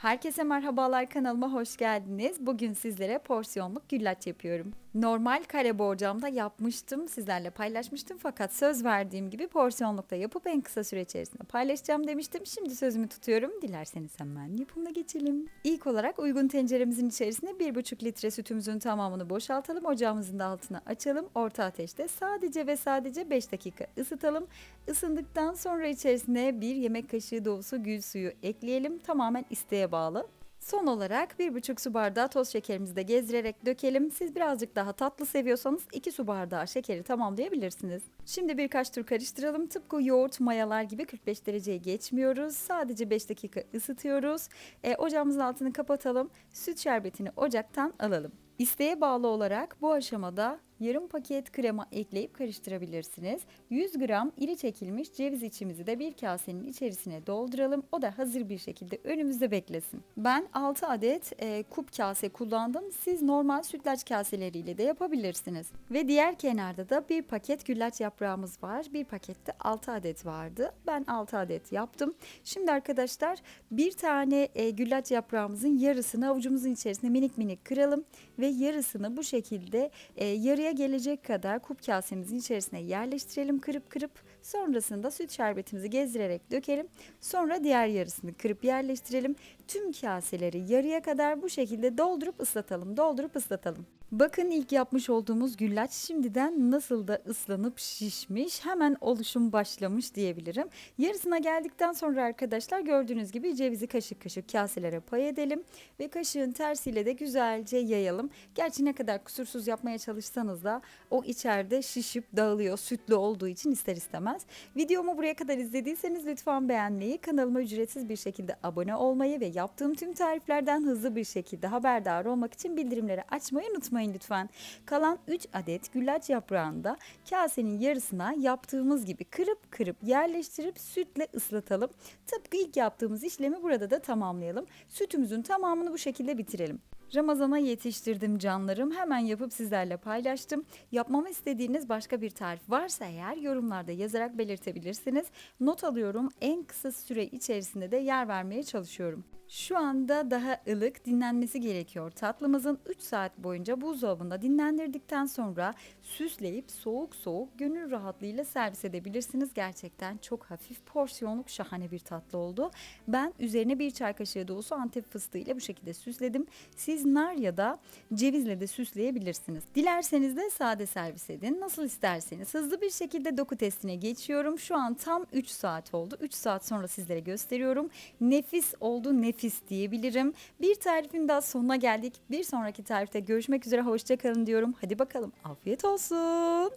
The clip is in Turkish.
Herkese merhabalar kanalıma hoş geldiniz. Bugün sizlere porsiyonluk güllaç yapıyorum. Normal kare borcamda yapmıştım, sizlerle paylaşmıştım fakat söz verdiğim gibi porsiyonlukta yapıp en kısa süre içerisinde paylaşacağım demiştim. Şimdi sözümü tutuyorum. Dilerseniz hemen yapımına geçelim. İlk olarak uygun tenceremizin içerisine 1,5 litre sütümüzün tamamını boşaltalım. Ocağımızın da altını açalım. Orta ateşte sadece ve sadece 5 dakika ısıtalım. Isındıktan sonra içerisine bir yemek kaşığı dolusu gül suyu ekleyelim. Tamamen isteğe bağlı. Son olarak 1,5 su bardağı toz şekerimizi de gezdirerek dökelim. Siz birazcık daha tatlı seviyorsanız 2 su bardağı şekeri tamamlayabilirsiniz. Şimdi birkaç tur karıştıralım. Tıpkı yoğurt, mayalar gibi 45 dereceye geçmiyoruz. Sadece 5 dakika ısıtıyoruz. E, ocağımızın altını kapatalım. Süt şerbetini ocaktan alalım. İsteğe bağlı olarak bu aşamada yarım paket krema ekleyip karıştırabilirsiniz. 100 gram iri çekilmiş ceviz içimizi de bir kasenin içerisine dolduralım. O da hazır bir şekilde önümüzde beklesin. Ben 6 adet e, kup kase kullandım. Siz normal sütlaç kaseleriyle de yapabilirsiniz. Ve diğer kenarda da bir paket güllaç yaprağımız var. Bir pakette 6 adet vardı. Ben 6 adet yaptım. Şimdi arkadaşlar bir tane e, güllaç yaprağımızın yarısını avucumuzun içerisine minik minik kıralım ve yarısını bu şekilde e, yarıya gelecek kadar kup kasemizin içerisine yerleştirelim kırıp kırıp sonrasında süt şerbetimizi gezdirerek dökelim. Sonra diğer yarısını kırıp yerleştirelim. Tüm kaseleri yarıya kadar bu şekilde doldurup ıslatalım. Doldurup ıslatalım. Bakın ilk yapmış olduğumuz güllaç şimdiden nasıl da ıslanıp şişmiş. Hemen oluşum başlamış diyebilirim. Yarısına geldikten sonra arkadaşlar gördüğünüz gibi cevizi kaşık kaşık kaselere pay edelim. Ve kaşığın tersiyle de güzelce yayalım. Gerçi ne kadar kusursuz yapmaya çalışsanız da o içeride şişip dağılıyor sütlü olduğu için ister istemez. Videomu buraya kadar izlediyseniz lütfen beğenmeyi, kanalıma ücretsiz bir şekilde abone olmayı ve yaptığım tüm tariflerden hızlı bir şekilde haberdar olmak için bildirimleri açmayı unutmayın lütfen. Kalan 3 adet güllaç yaprağını da kasenin yarısına yaptığımız gibi kırıp kırıp yerleştirip sütle ıslatalım. Tıpkı ilk yaptığımız işlemi burada da tamamlayalım. Sütümüzün tamamını bu şekilde bitirelim. Ramazana yetiştirdim canlarım. Hemen yapıp sizlerle paylaştım. Yapmamı istediğiniz başka bir tarif varsa eğer yorumlarda yazarak belirtebilirsiniz. Not alıyorum. En kısa süre içerisinde de yer vermeye çalışıyorum. Şu anda daha ılık dinlenmesi gerekiyor. Tatlımızın 3 saat boyunca buzdolabında dinlendirdikten sonra süsleyip soğuk soğuk gönül rahatlığıyla servis edebilirsiniz. Gerçekten çok hafif porsiyonluk şahane bir tatlı oldu. Ben üzerine bir çay kaşığı dolusu antep fıstığı ile bu şekilde süsledim. Siz nar ya da cevizle de süsleyebilirsiniz. Dilerseniz de sade servis edin. Nasıl isterseniz. Hızlı bir şekilde doku testine geçiyorum. Şu an tam 3 saat oldu. 3 saat sonra sizlere gösteriyorum. Nefis oldu nefis diyebilirim. Bir tarifin daha sonuna geldik. Bir sonraki tarifte görüşmek üzere. Hoşçakalın diyorum. Hadi bakalım. Afiyet olsun.